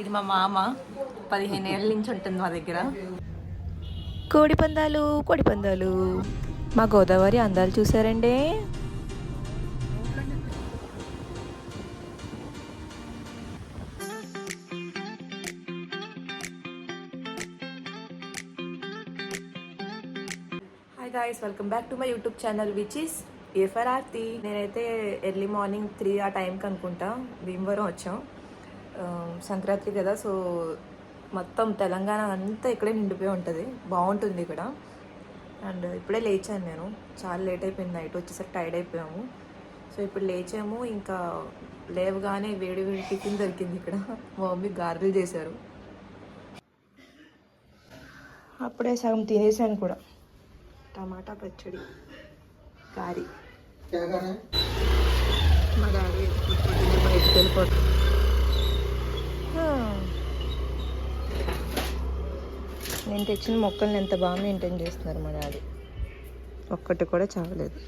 ఇది మా మామ. పదిహేను ఏళ్ళ నుంచి ఉంటుంది మా దగ్గర. కోడి పందాలు కోడి పందాలు. మా గోదావరి అందాలు చూసారండి hi guys welcome back to my YouTube channel which is A for Aarti నేనైతే ఎర్లీ మార్నింగ్ త్రీ ఆ టైంకి అనుకుంటా. భీమవరం వచ్చాం. సంక్రాంతి కదా సో మొత్తం తెలంగాణ అంతా ఇక్కడే నిండిపోయి ఉంటుంది. బాగుంటుంది ఇక్కడ. అండ్ ఇప్పుడే లేచాను నేను. చాలా లేట్ అయిపోయింది నైట్. వచ్చేసరికి టైర్డ్ అయిపోయాము. సో ఇప్పుడు లేచాము. ఇంకా లేవగానే వేడి వేడి టిఫిన్ దొరికింది ఇక్కడ. మా మమ్మీ గారెలు చేశారు. అప్పుడే సగం తినేసాను కూడా. టమాటా పచ్చడి కారి మా డాడీ బయటకు వెళ్ళిపోతారు నేను తెచ్చిన మొక్కల్ని ఎంత బాగా మెయింటైన్ చేస్తున్నారు మా డాడీ. ఒక్కటి కూడా చావలేదు.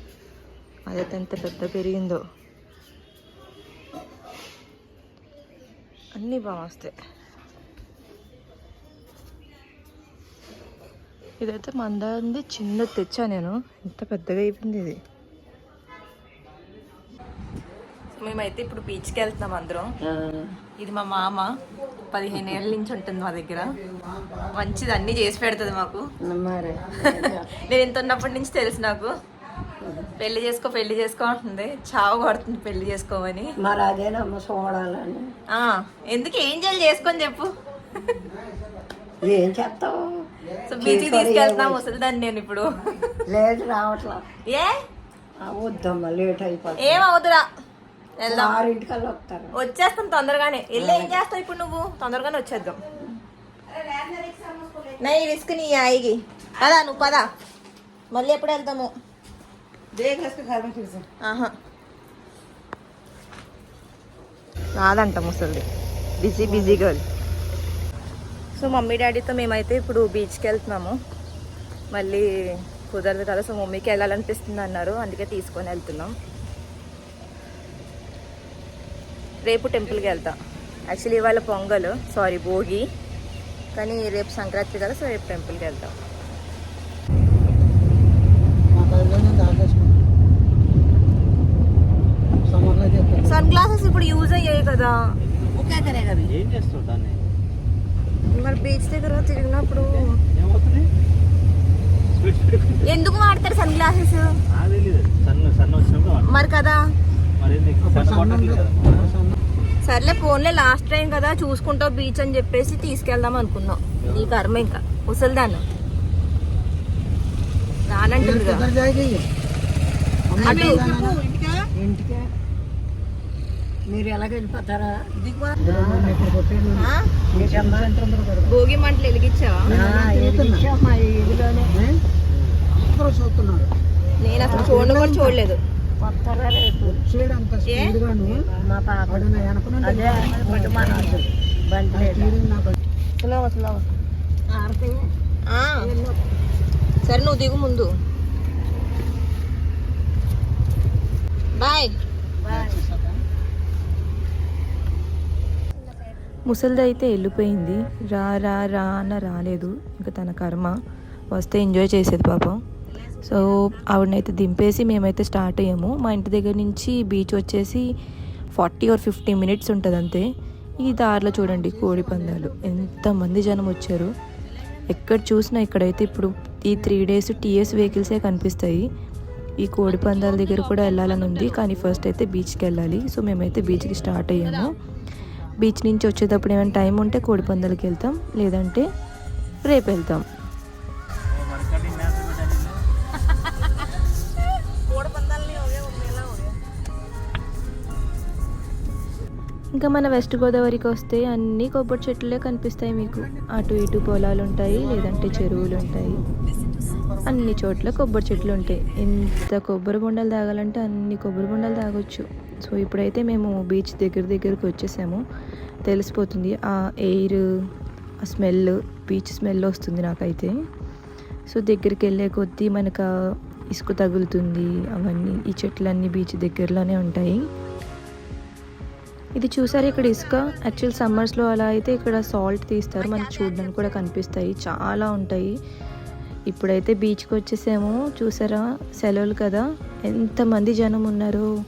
అదైతే ఎంత పెద్ద పెరిగిందో. అన్నీ బాగా వస్తాయి. ఇదైతే మందంది చిన్నది తెచ్చా నేను. ఎంత పెద్దగా అయిపోయింది ఇది. మేమైతే ఇప్పుడు బీచ్కి వెళ్తున్నాం అందరం. ఇది మా మామ. పదిహేను ఏళ్ళ నుంచి ఉంటుంది మా దగ్గర. మంచిది అన్ని చేసి పెడుతుంది మాకు. నేను ఇంత ఉన్నప్పటి నుంచి తెలుసు నాకు. పెళ్ళి చేసుకో పెళ్ళి చేసుకో అంటుంది. చావు కొడుతుంది పెళ్ళి చేసుకోమని. మరి అదేనమ్మ చూడాలని. ఆ, ఎందుకు ఏం చేయాలి చేసుకొని చెప్పు. ఏం చేస్తావు? సో బీచ్కి తీసుకెళ్తున్నా ముసలిదాన్ని నేను ఇప్పుడు. లేదు రావట్లా. ఏ? లేట్ అయిపోతుంది. ఏం అవుతురా ఆరింటికల్లా వస్తారు. వచ్చేస్తాం తొందరగానే. వెళ్ళి ఏం చేస్తావు ఇప్పుడు నువ్వు? తొందరగానే వచ్చేద్దాం. నై రిస్క్ నీ ఆయిగి. పదా నువ్వు పదా. మళ్ళీ ఎప్పుడు వెళ్తాము? ఆహా. రాదంట ముసలిది. Busy busy girl so mummy డాడీతో మేమైతే ఇప్పుడు బీచ్కి వెళ్తున్నాము. మళ్ళీ కుదరదు కదా సో మమ్మీకి వెళ్ళాలనిపిస్తుంది అన్నారు. అందుకే తీసుకొని వెళ్తున్నాం. రేపు టెంపుల్కి వెళ్తా. యాక్చువల్లీ ఇవాళ పొంగల్ సారీ భోగి. కానీ రేపు సంక్రాంతి కదా సో రేపు టెంపుల్కి వెళ్తాం. సన్ గ్లాసెస్ ఇప్పుడు యూజ్ అయ్యాయి కదా. ఏం మరి బీచ్ దగ్గర తిరిగినప్పుడు. ఎందుకు వాడతారు సన్ గ్లాసెస్. మరి కదా. సర్లే ఫోన్లే లాస్ట్ టైం కదా చూసుకుంటావు బీచ్ అని చెప్పేసి తీసుకెళ్దాం అనుకున్నాం. ఈ కర్మ ఇంకా. రానంటుంది అటు ఇంటికే మీరు వెళ్ళిపోతారా? భోగి మంటలు వెలిగించావా? నేను అసలు చూడను కూడా చూడలేదు. రేపు? మా పాప. అదే. సరే నువ్వు దిగు ముందు. బాయ్. ముసలిది అయితే వెళ్ళిపోయింది. రా రా రా అన్న రాలేదు. ఇంకా తన కర్మ. వస్తే ఎంజాయ్ చేసేది పాపం. సో ఆవిడనైతే దింపేసి మేమైతే స్టార్ట్ అయ్యాము. మా ఇంటి దగ్గర నుంచి బీచ్ వచ్చేసి ఫార్టీ ఆర్ ఫిఫ్టీ మినిట్స్ ఉంటుంది అంతే. ఈ దారిలో చూడండి కోడి పందాలు. ఎంతమంది జనం వచ్చారు. ఎక్కడ చూసినా ఇక్కడైతే ఇప్పుడు ఈ త్రీ డేస్ టీఎస్ వెహికల్సే కనిపిస్తాయి. ఈ కోడి పందాల దగ్గర కూడా వెళ్ళాలని ఉంది. కానీ ఫస్ట్ అయితే బీచ్కి వెళ్ళాలి. సో మేమైతే బీచ్కి స్టార్ట్ అయ్యాము. బీచ్ నుంచి వచ్చేటప్పుడు ఏమైనా టైం ఉంటే కోడి పందాలకి వెళ్తాం. లేదంటే రేపు వెళ్తాం. ఇంకా మన వెస్ట్ గోదావరికి వస్తే అన్ని కొబ్బరి చెట్లే కనిపిస్తాయి మీకు. అటు ఇటు పొలాలు ఉంటాయి లేదంటే చెరువులు ఉంటాయి అన్ని చోట్ల కొబ్బరి చెట్లు ఉంటాయి ఎంత కొబ్బరి బొండాలు తాగాలంటే అన్ని కొబ్బరి బొండాలు తాగొచ్చు. సో ఇప్పుడైతే మేము బీచ్ దగ్గర దగ్గరకు వచ్చేసాము. తెలిసిపోతుంది. ఆ ఎయిర్ ఆ స్మెల్ బీచ్ స్మెల్ వస్తుంది నాకైతే. సో దగ్గరికి వెళ్ళే కొద్దీ మనకు ఇసుక తగులుతుంది. అవన్నీ ఈ చెట్లన్నీ బీచ్ దగ్గరలోనే ఉంటాయి. ఇది చూసారు ఇక్కడ ఇసుక? యాక్చువల్ సమ్మర్స్లో అలా అయితే ఇక్కడ సాల్ట్ తీస్తారు. మనకి చూడడానికి కూడా కనిపిస్తాయి. చాలా ఉంటాయి. ఇప్పుడైతే బీచ్కి వచ్చేసాము. చూసారా? సెలవులు కదా. ఎంతమంది జనం ఉన్నారు.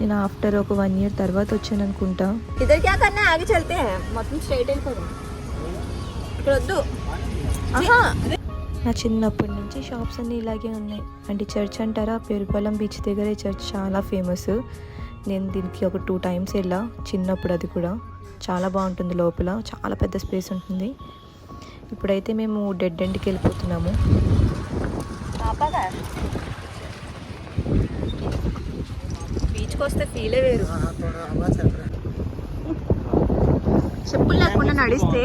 నేను ఆఫ్టర్ ఒక వన్ ఇయర్ తర్వాత వచ్చాను అనుకుంటా. ఇద్దరు క్యా కన్నా ఆగి చల్తే మొత్తం స్ట్రైట్ వెళ్ళిపోదాం ఇక్కడ వద్దు. ఆహా! నా చిన్నప్పటి నుంచి షాప్స్ అన్నీ ఇలాగే ఉన్నాయి. అంటే చర్చ్ అంటారా? పేరుపాలెం బీచ్ దగ్గర చర్చ్ చాలా ఫేమస్ నేను దీనికి ఒక టూ టైమ్స్ వెళ్ళా చిన్నప్పుడు అది కూడా. చాలా బాగుంటుంది లోపల చాలా పెద్ద స్పేస్ ఉంటుంది. ఇప్పుడైతే మేము డెడ్ ఎండ్కి వెళ్ళిపోతున్నాము. బీచ్కి వస్తే ఫీలే వేరు. చెప్పులు లేకుండా నడిస్తే.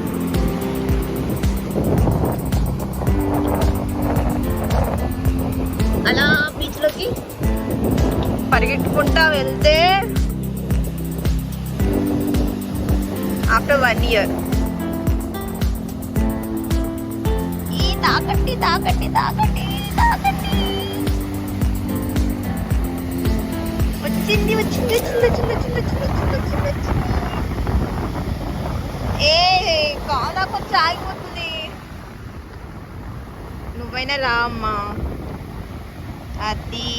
పరిగెట్టుకుంటా వెళ్తే ఆఫ్టర్ వన్ ఇయర్. ఈ తాకట్టి తాకట్టి తాకట్టి తాకట్టి వచ్చింది వచ్చింది వచ్చింది వచ్చింది వచ్చింది వచ్చింది వచ్చింది వచ్చింది వచ్చింది. ఏ కాదా కొంచెం ఆగిపోతుంది. నువ్వైనా రా అమ్మా. అది.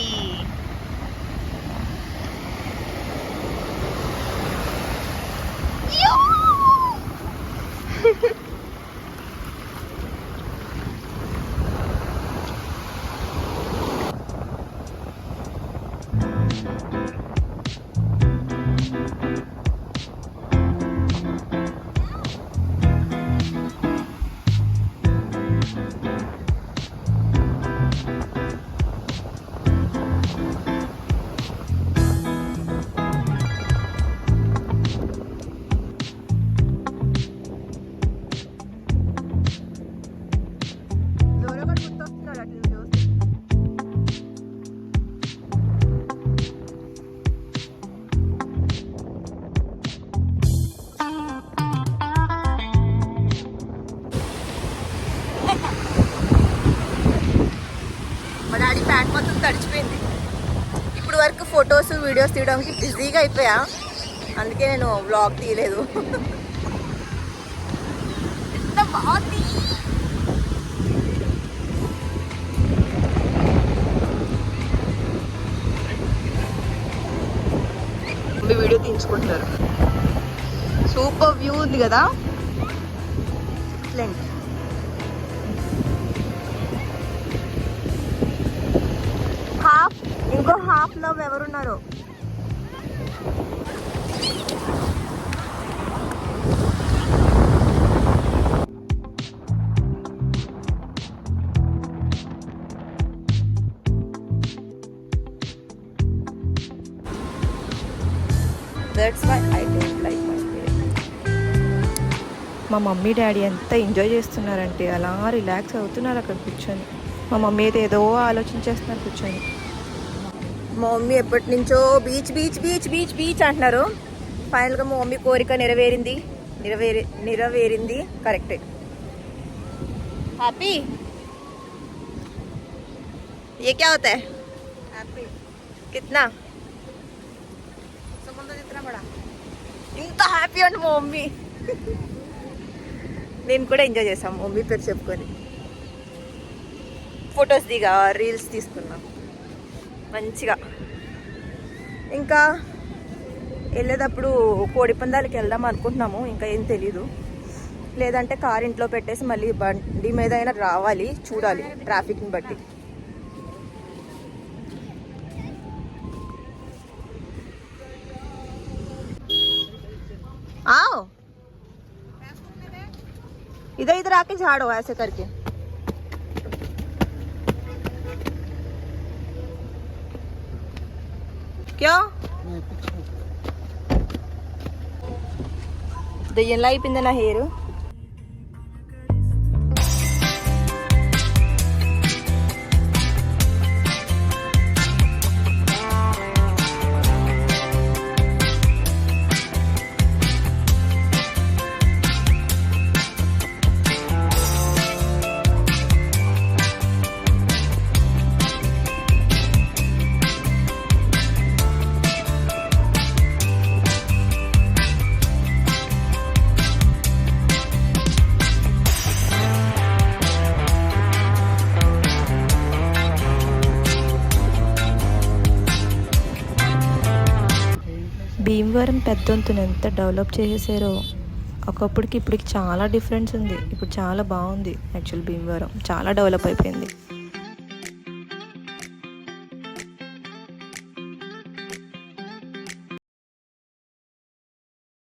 మా మొత్తం తడిచిపోయింది. ఇప్పుడు వరకు ఫొటోస్ వీడియోస్ తీయడానికి బిజీగా అయిపోయా. అందుకే నేను వ్లాగ్ తీయలేదు. ఎంత బాగుంది. మీ వీడియో తీయించుకుంటున్నారు. సూపర్ వ్యూ ఉంది కదా? ఎక్సలెంట్ హాఫ్ ఇంకో హాఫ్లో ఎవరున్నారు? That's why I don't like my మా మమ్మీ డాడీ ఎంత ఎంజాయ్ చేస్తున్నారంటే అలా రిలాక్స్ అవుతున్నారు అక్కడ కూర్చొని. మా మమ్మీ అయితే ఏదో ఆలోచించేస్తున్నారు కూర్చొని. మా మమ్మీ ఎప్పటి నుంచో beach beach beach beach beach అంటున్నారు. ఫైనల్గా మా మమ్మీ కోరిక నెరవేరింది. నెరవేరి నెరవేరింది. కరెక్ట్ హ్యాపీ ఏ క్యా అవుతా హ్యాపీ కిత్నా? ఇంత హ్యాపీ అండి మా మమ్మీ. నేను కూడా ఎంజాయ్ చేసాం మమ్మీ పేరు చెప్పుకొని. ఫొటోస్ దిగా రీల్స్ తీసుకున్నాం. మంచిగా ఇంకా వెళ్ళేటప్పుడు కోడి పందాలకి వెళ్దాం అనుకుంటున్నాము ఇంకా ఏం తెలీదు లేదంటే కార్ ఇంట్లో పెట్టేసి మళ్ళీ బండి మీద అయినా రావాలి చూడాలి ట్రాఫిక్ని బట్టి आओ इधर इधर आके झाड़ो ऐसे करके క్యో దెయ్యంలా అయిపోయింది నా హెయిర్ భీమవరం పెద్దంతుని ఎంత డెవలప్ చేసేసారో. ఒకప్పటికి ఇప్పటికి చాలా డిఫరెన్స్ ఉంది. ఇప్పుడు చాలా బాగుంది. యాక్చువల్ భీమవరం చాలా డెవలప్ అయిపోయింది.